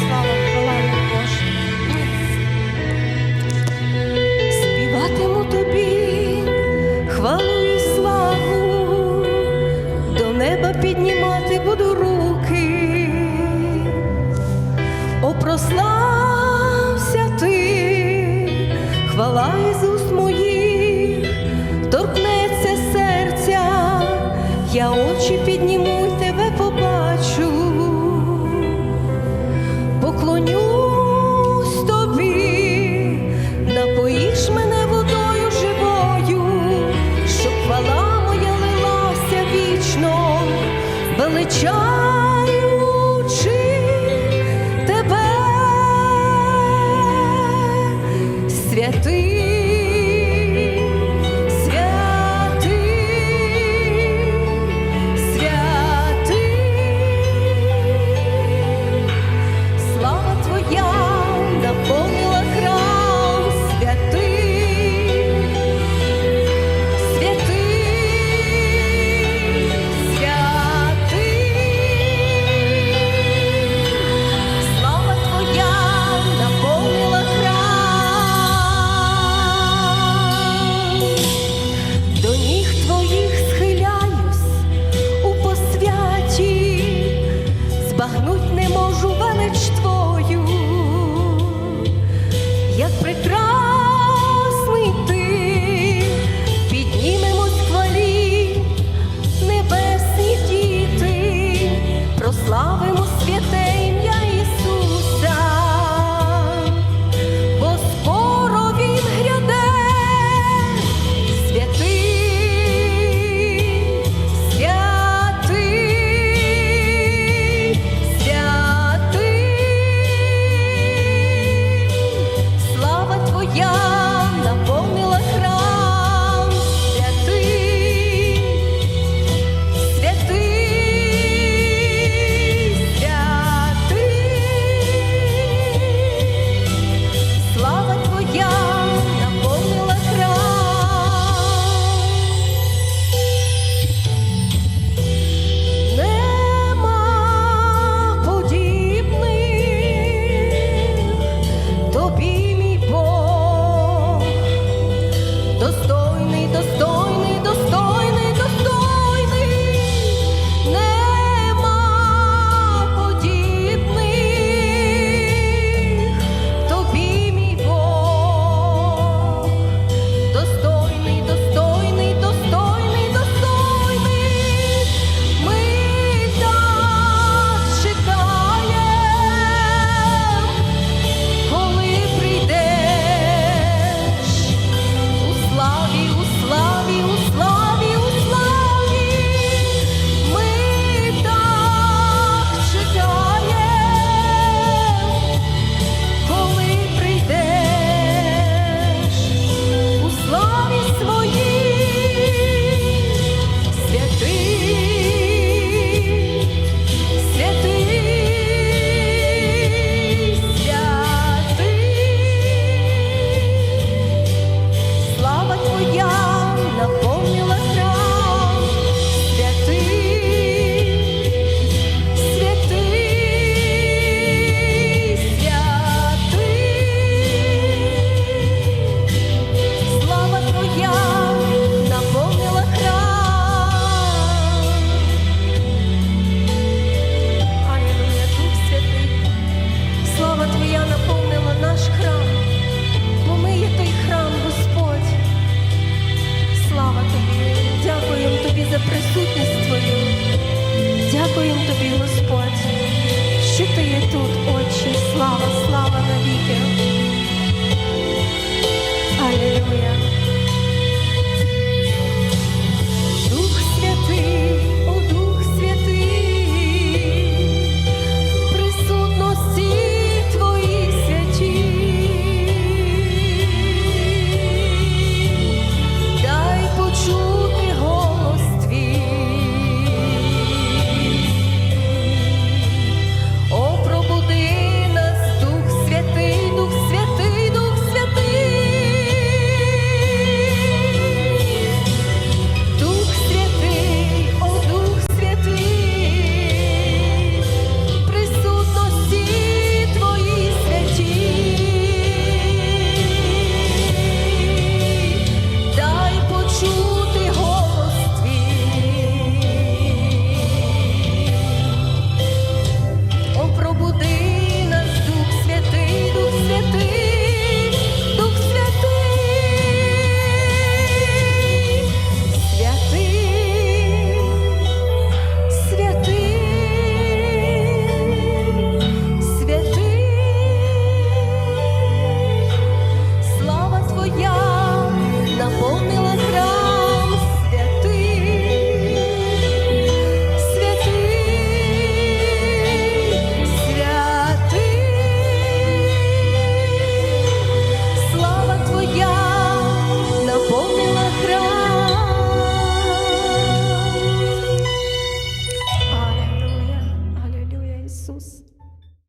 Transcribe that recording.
слава, хвала і Боже. Співатиму тобі, хвалу і славу, до неба піднімати буду руки, О, прослався ти, хвала Ісусу. величав.